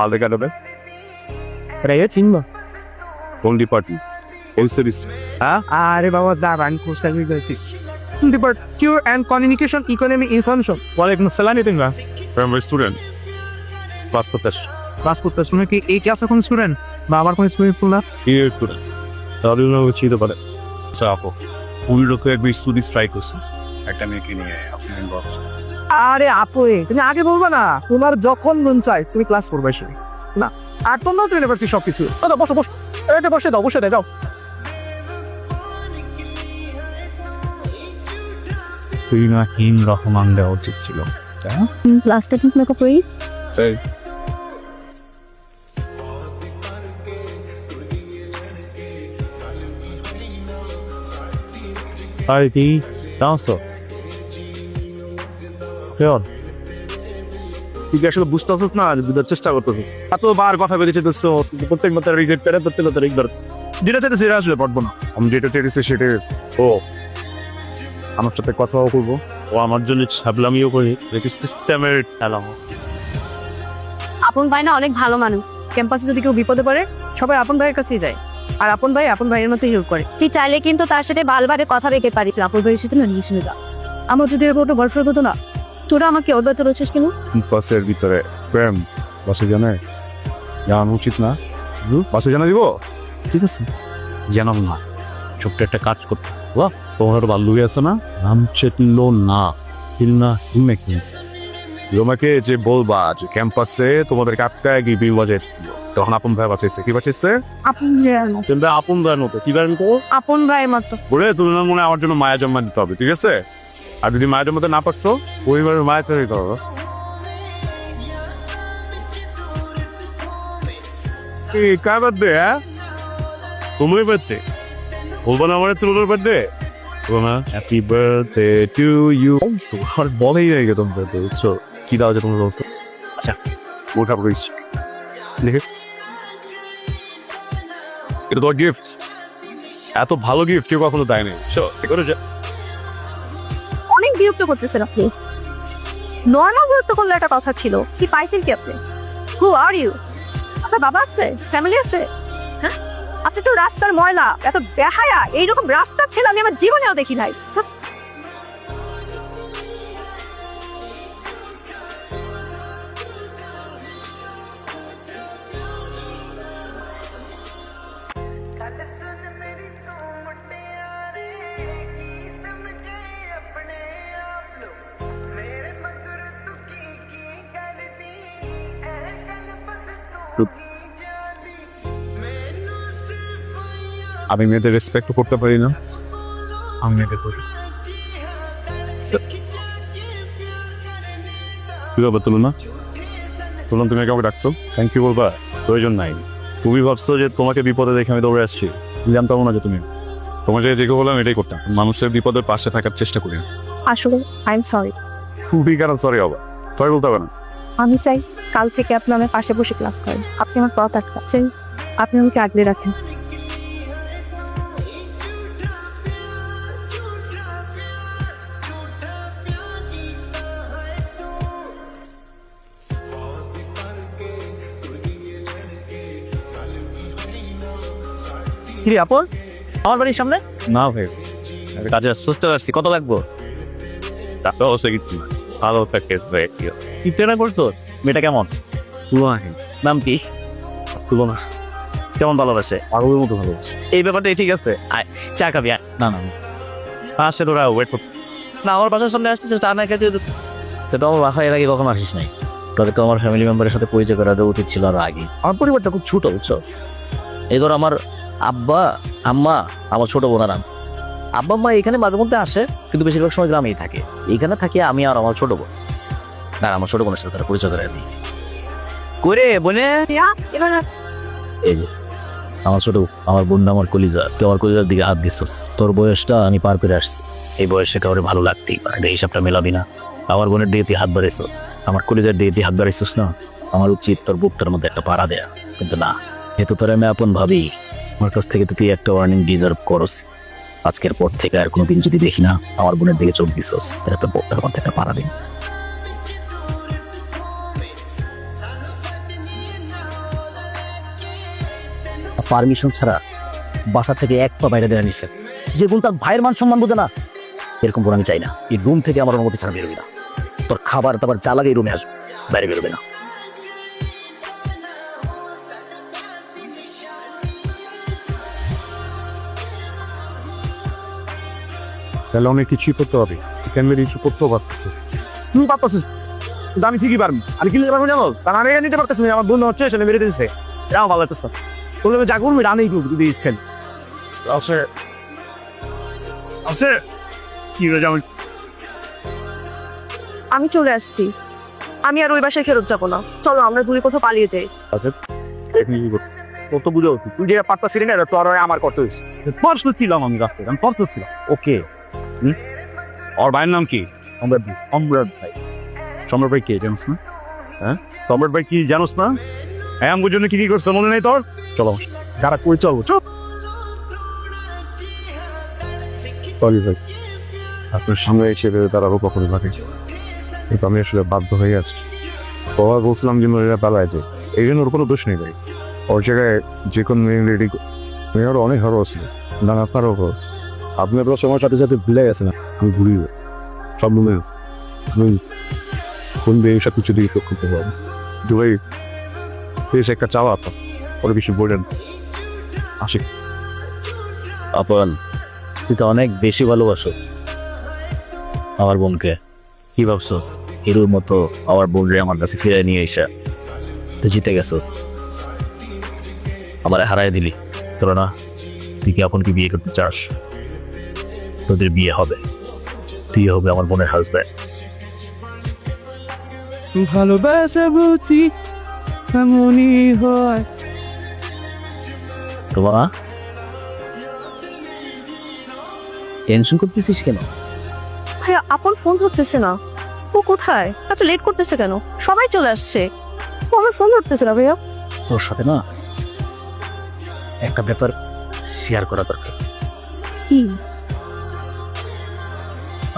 আলাদা কাটাবে রে চিনবো কোন ডিপার্টমেন্ট কোন সিরিজ হ্যাঁ আরে বাবা দাঁড়ান কোস্টামি করেছি departure and communication economy information ওয়ালাইকুম আসসালাম নিতিন ভাই প্রাইমারি স্টুডেন্ট ক্লাস করতেছ ক্লাস করতেছ তুমি কি এই ক্লাসে কোন স্টুডেন্ট বা আমার কোন স্টুডেন্ট না ইয়ে স্টুডেন্ট তাহলে চিনতে পারে আচ্ছা আপু। কুড়ি লোক একবার স্টুডেন্ট স্ট্রাইক করছে একটা মেয়েকে নিয়ে আপনি বস আরে আপু তুমি আগে বলবা না। তোমার যখন মন চায় তুমি ক্লাস করবে সে না আর তোমরাও তো ইউনিভার্সিটি সব কিছু বসো বসো। এটা বসে দাও বসে দাও যাও। তুই না হিম রহমান দেওয়া উচিত ছিল ক্লাসটা ঠিক মতো করি। কি ডান্সো কেমন তুই কি আসলে বুঝতেছিস না বুঝার চেষ্টা করতেছিস এতবার কথা বেরিয়ে প্রত্যেক মাত্রা রিজেক্ট করে প্রত্যেক রিজেক্ট যেটা চাইতে সেটা আসলে পারব না আমি যেটা চাইতেছি সেটা ও আমার সাথে কথাও করব ও আমার জন্য ছাবলামিও করি দেখি সিস্টেমের খেলাম আপন ভাই না অনেক ভালো মানুষ ক্যাম্পাসে যদি কেউ বিপদে পড়ে সবাই আপন ভাইয়ের কাছেই যায়। আর আপন ভাই আপন ভাইয়ের মতো হেল্প করে। তুই চাইলে কিন্তু তার সাথে বালবারে কথা রেখে পারি তুই আপন ভাইয়ের সাথে না নিয়ে শুনে যা। আমার যদি এরকম একটা বয়ফ্রেন্ড হতো না তোরা আমাকে ব্যাপারে রয়েছিস কেন? বাসের ভিতরে। প্রেম। বাসে জানে? জানানো উচিত না। বাসে জানা দিব? ঠিক আছে। জানাব না। ছোট্ট একটা কাজ করতে বাহ তোমার বাল্যুই আছে না? নাম চেতলো না। হিলনা হিমেকিন্স তোমাকে যে বলবা যে ক্যাম্পাসে তোমাদের কাপকায় গিয়ে বিল বাজাইছিল তখন আপন ভাই বাঁচাইছে। কি বাঁচাইছে? আপন ভাইয়ের মতো। আপন ভাইয়ের মতো। কি ভাইয়ের মতো? আপন ভাইয়ের মতো। বলে তুমি মনে আমার জন্য মায়া জমা দিতে হবে ঠিক আছে? আর যদি মায়া জমাতে না পারছ পরিবারের মায়া তৈরি করো। কি কার বার্থডে হ্যাঁ? তোমার বার্থডে বলব না আমার তোমার বার্থডে না হ্যাপি বার্থডে টু ইউ তোমার বলেই হয়ে গেছে তোমার বার্থডে বুঝছ? কি দাও আছে তোমার বলছো? আচ্ছা মোটা পড়িস দেখে। এটা তোমার গিফট এত ভালো গিফট কেউ কখনো দেয়নি চো এগুলো যে। অনেক বিরক্ত করতেছেন আপনি। নর্মাল বিরক্ত করলে একটা কথা ছিল। কি পাইছেন কি আপনি? হু আর ইউ আপনার বাবা আছে? ফ্যামিলি আছে? হ্যাঁ? আপনি তো রাস্তার ময়লা, এত বেহায়া, এইরকম রাস্তার ছেলে আমি আমার জীবনেও দেখি নাই। Listen ਗੱਲ আমি মেয়েদের রেসপেক্ট করতে পারি না। আমি মেয়েদের প্রতি কি ব্যাপার তুলো না তুলন তুমি কাউকে ডাকছো। থ্যাংক ইউ বলবা প্রয়োজন নাই। তুমি ভাবছ যে তোমাকে বিপদে দেখে আমি দৌড়ে আসছি। জানতাম না যে তুমি। তোমাকে যে বললাম এটাই করতাম। মানুষের বিপদের পাশে থাকার চেষ্টা করি। আসলে আই এম সরি খুবই কারণ সরি হবা সরি বলতে হবে না। আমি চাই কাল থেকে আপনি আমার পাশে বসে ক্লাস করেন। আপনি আমার পথ আটকাচ্ছেন। আপনি আমাকে আগলে রাখেন। কি আপন? আমার বাড়ির সামনে? না ভাই কাজে সুস্থ আসছি কত লাগবো? টাকা অবশ্যই কিছু না। ভালো প্যাকেজ ভাই কি ট্রেনার করতো মেয়েটা কেমন? তুলনা নাম কি? তুলনা কেমন ভালোবাসে? পাগলের মতো ভালোবাসে। এই ব্যাপারটাই ঠিক আছে। আয় চা খাবি আয়। না না আসছে তোরা ওয়েট কর না আমার বাসার সামনে আসতেছে চা না খেতে তো আমার বাসায় এর আগে কখনো আসিস নাই। তোদের তো আমার ফ্যামিলি মেম্বারের সাথে পরিচয় করা দেওয়া উচিত ছিল আরও আগে। আমার পরিবারটা খুব ছোট বুঝছ? এই ধর আমার আব্বা আম্মা আমার ছোট বোনার আব্বা আম্মা এখানে মাঝে মধ্যে আসে কিন্তু বেশিরভাগ সময় গ্রামেই থাকে। এখানে থাকি আমি আর আমার ছোট বোন। আর আমার ছোট বোনের সাথে তারা পরিচয় করে দিই করে বোনে? এই যে আমার ছোট আমার বোন আমার কলিজা। তুই আমার কলিজার দিকে হাত দিচ্ছিস। তোর বয়সটা আমি পার করে আসছি। এই বয়সে কাউরে ভালো লাগতেই পারে এই হিসাবটা মেলাবি না। আমার বোনের দিয়ে তুই হাত বাড়াইছিস। আমার কলিজার দিয়ে তুই হাত বাড়াইছিস না। আমার উচিত তোর বুকটার মধ্যে একটা পাড়া দেয়া। কিন্তু না যেহেতু তোর আমি আপন ভাবি আমার কাছ থেকে তো তুই একটা ওয়ার্নিং ডিজার্ভ করস। আজকের পর থেকে আর কোনোদিন যদি দেখি না, আমার বোনের দিকে চোখ দিছস, তাহলে তোর মধ্যে একটা পাড়া দিন পারমিশন ছাড়া বাসা থেকে এক পা বাইরে দেওয়া নিষেধ। যে বোন তার ভাইয়ের মান সম্মান বোঝে না, এরকম বোন আমি চাই না। এই রুম থেকে আমার অনুমতি ছাড়া বেরোবি না। তোর খাবার দাবার যা এই রুমে আসবে, বাইরে বেরোবে না। তাহলে অনেক কিছুই করতে হবে। কেন কিছু করতেও পারতেছে। তুমি পারতেছিস কিন্তু আমি ঠিকই পারবি। আমি কি নিতে পারব জানো? কারণ আমি নিতে পারতেছি না। আমার বন্ধু হচ্ছে সেটা মেরে দিতেছে এটাও ভালো লাগতেছে। বললে যা করব রানেই করবি যদি ইচ্ছেন আছে আছে কি হয়ে যাবে আমি চলে আসছি। আমি আর ওই বাসায় ফেরত যাব না। চলো আমরা দূরে কোথাও পালিয়ে যাই। কত বুঝে হতো তুই যেটা পারতেছিলি না এটা তোর আমার করতে হয়েছে। ছিলাম আমি রাখতে আমি ছিলাম। ওকে ওর ভাইয়ের নাম কি? সম্রাট ভাই। সম্রাট ভাই। সম্রাট ভাই কে জানোস না? হ্যাঁ? সম্রাট ভাই কি জানোস না? হ্যাঁ আমার জন্য কি কি করছে মনে নেই তোর? চলো যারা করে চলবো? চুপ! সরি ভাই। আপনার সামনে এসে দাঁড়াবো কখনো লাগে কিন্তু আমি আসলে বাধ্য হয়ে আসছি বাবা বলছিলাম যে মেয়েরা পালায় যে এই জন্য ওর কোনো দোষ নেই ভাই। ওর জায়গায় যে কোনো মেয়ে রেডি মেয়েরও অনেক হরো ছিল না আপনারও খরচ আপনি আপনার সময় সাথে সাথে ভুলে গেছেন, আমি ঘুরি সব মনে কোন দিয়ে সব কিছু দিয়ে শোক করতে পারব বেশ একটা চাওয়া আপনার। ওরা কিছু বললেন। আসি। আপন, তুই তো অনেক বেশি ভালোবাসো। আমার বোনকে। কি ভাবছোস? হিরোর মতো আমার বোনরে আমার কাছে ফিরে নিয়ে এসে তুই জিতে গেছোস। আমার হারাই দিলি। তোর না, তুই কি এখন কি বিয়ে করতে চাস? তোদের বিয়ে হবে। তুই হবে আমার বোনের হাজব্যান্ড ভালোবাসা বুঝি এমনই হয়। তোমা টেনশন করতেছিস কেন? ভাইয়া আপন ফোন ধরতেছে না। ও কোথায়? এত লেট করতেছে কেন? সবাই চলে আসছে। ও আমার ফোন ধরতেছে না ভাইয়া। তোর সাথে না একটা ব্যাপার শেয়ার করা দরকার। কি?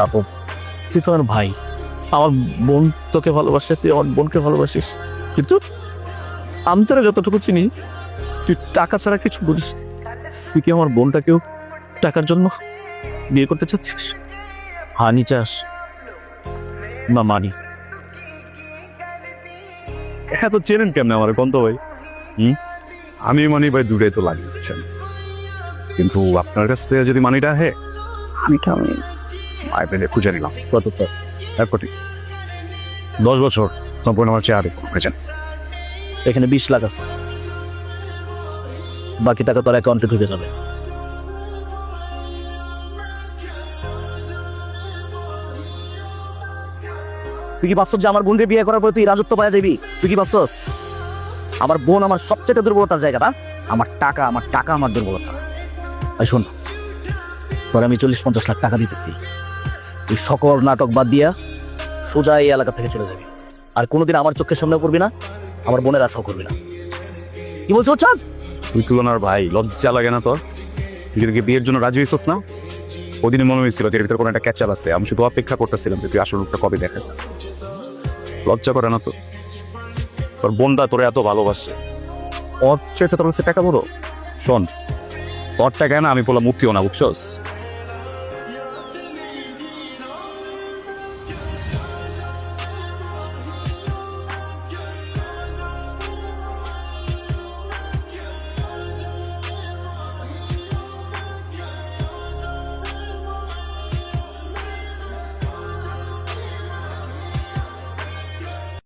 আপু তুই তো আমার ভাই। আমার বোন তোকে ভালোবাসে তুই আমার বোনকে ভালোবাসিস। কিন্তু আমি তোরা যতটুকু চিনি তুই টাকা ছাড়া কিছু বুঝিস তুই কি আমার বোনটাকেও টাকার জন্য বিয়ে করতে চাচ্ছিস? হানি চাস না মানি। হ্যাঁ তো চেনেন কেমন আমার কন্ত ভাই? হুম? আমি মানি ভাই দুটাই তো লাগিয়ে দিচ্ছেন কিন্তু আপনার কাছ থেকে যদি মানিটা হে আমি খুঁজে নিলাম এক কোটি দশ বছর সম্পূর্ণ আমার এখানে বিশ লাখ আছে। বাকি টাকা তোর অ্যাকাউন্টে ঢুকে যাবে। তুই কি ভাবছস যে আমার বোনকে বিয়ে করার পরে তুই রাজত্ব পাওয়া যাবি? তুই কি ভাবছস? আমার বোন আমার সবচেয়ে দুর্বলতার জায়গাটা আমার টাকা আমার টাকা, আমার দুর্বলতা। এই শোন, তোর আমি চল্লিশ পঞ্চাশ লাখ টাকা দিতেছি। তুই সকল নাটক বাদ দিয়া সোজা এই এলাকা থেকে চলে যাবি। আর কোনোদিন আমার চোখের সামনে করবি না, আমার বোনের আশাও করবি না। কি বলছো চাঁদ? তুই তুলনার ভাই, লজ্জা লাগে না তোর? তুই বিয়ের জন্য রাজি হইছস না? ওদিনে মনে হয়েছিল যে ভিতরে কোনো একটা ক্যাচাল আছে। আমি শুধু অপেক্ষা করতেছিলাম যে তুই আসল রূপটা কবে দেখা। লজ্জা করে না তো? তোর বোনটা তোর এত ভালোবাসছে। ওর চেয়ে তোর কাছে টাকা বড়? শোন তোর টাকা না আমি বললাম মুক্তিও না, বুঝছস?